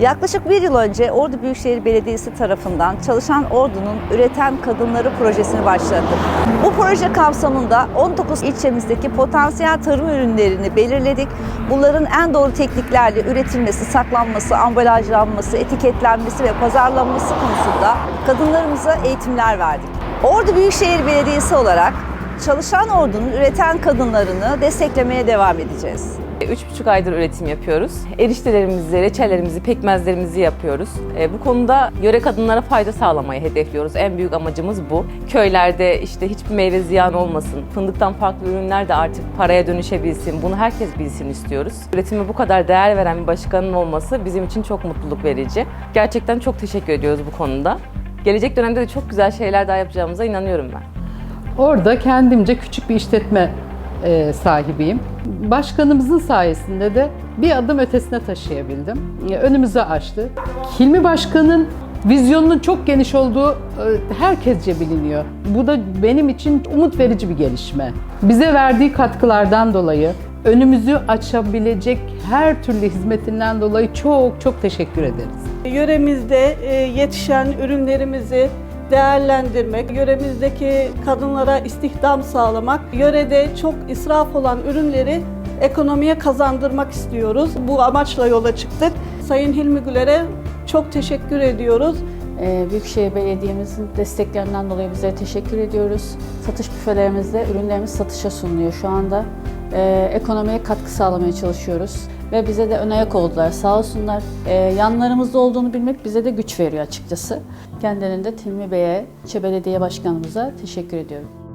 Yaklaşık bir yıl önce Ordu Büyükşehir Belediyesi tarafından Çalışan Ordu'nun Üreten Kadınları projesini başlattık. Bu proje kapsamında 19 ilçemizdeki potansiyel tarım ürünlerini belirledik. Bunların en doğru tekniklerle üretilmesi, saklanması, ambalajlanması, etiketlenmesi ve pazarlanması konusunda kadınlarımıza eğitimler verdik. Ordu Büyükşehir Belediyesi olarak Çalışan Ordu'nun üreten kadınlarını desteklemeye devam edeceğiz. Üç buçuk aydır üretim yapıyoruz. Eriştelerimizi, reçellerimizi, pekmezlerimizi yapıyoruz. E, bu konuda yöre kadınlara fayda sağlamayı hedefliyoruz. En büyük amacımız bu. Köylerde işte hiçbir meyve ziyan olmasın, fındıktan farklı ürünler de artık paraya dönüşebilsin. Bunu herkes bilsin istiyoruz. Üretime bu kadar değer veren bir başkanın olması bizim için çok mutluluk verici. Gerçekten çok teşekkür ediyoruz bu konuda. Gelecek dönemde de çok güzel şeyler daha yapacağımıza inanıyorum ben. Orada kendimce küçük bir işletme e, sahibiyim. Başkanımızın sayesinde de bir adım ötesine taşıyabildim. E, Önümüzü açtı. Hilmi Başkan'ın vizyonunun çok geniş olduğu e, herkesce biliniyor. Bu da benim için umut verici bir gelişme. Bize verdiği katkılardan dolayı, önümüzü açabilecek her türlü hizmetinden dolayı çok çok teşekkür ederiz. Yöremizde e, yetişen ürünlerimizi değerlendirmek, yöremizdeki kadınlara istihdam sağlamak, yörede çok israf olan ürünleri ekonomiye kazandırmak istiyoruz. Bu amaçla yola çıktık. Sayın Hilmi Güler'e çok teşekkür ediyoruz. Ee, Büyükşehir Belediye'mizin desteklerinden dolayı bize teşekkür ediyoruz. Satış büfelerimizde ürünlerimiz satışa sunuluyor şu anda. Ee, ekonomiye katkı sağlamaya çalışıyoruz ve bize de ön ayak oldular sağ olsunlar. Ee, yanlarımızda olduğunu bilmek bize de güç veriyor açıkçası. Kendilerinde Tilmi Bey'e, İlçe Belediye Başkanımıza teşekkür ediyorum.